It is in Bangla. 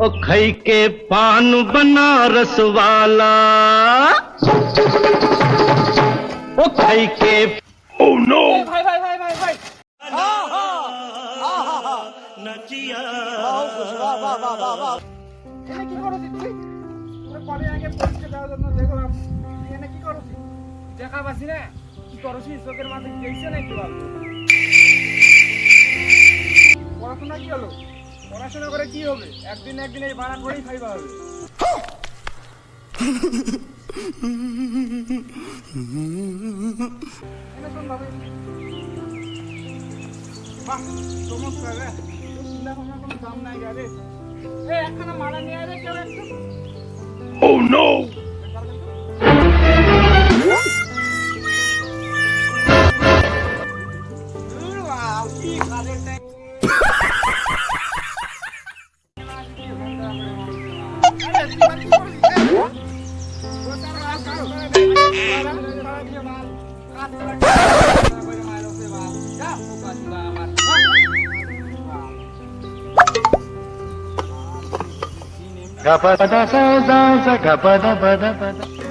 ओ खई के पान बनारस वाला ओ खई के ভাই ভাই ভাই ভাই ভাই এনে কি করছিস তুই তোরা কবে আগে পরীক্ষা দেওয়ার জন্য দেখলাম তুই এনে কি করছিস দেখা পাচ্ছি না কি করছিস চোখের মাথায় গেছে নাকি বাবু পড়াশোনা কি হলো পড়াশোনা করে কি হবে? একদিন একদিন এই ভাড়া করেই খাইবা হবে। বাহ চমৎকার রে চিন্তা কোনো দাম নাই রে। এ একখানা নিয়ে রে কেউ একটু no! কি কাজের Gapada sa sa sa gapada pada pada.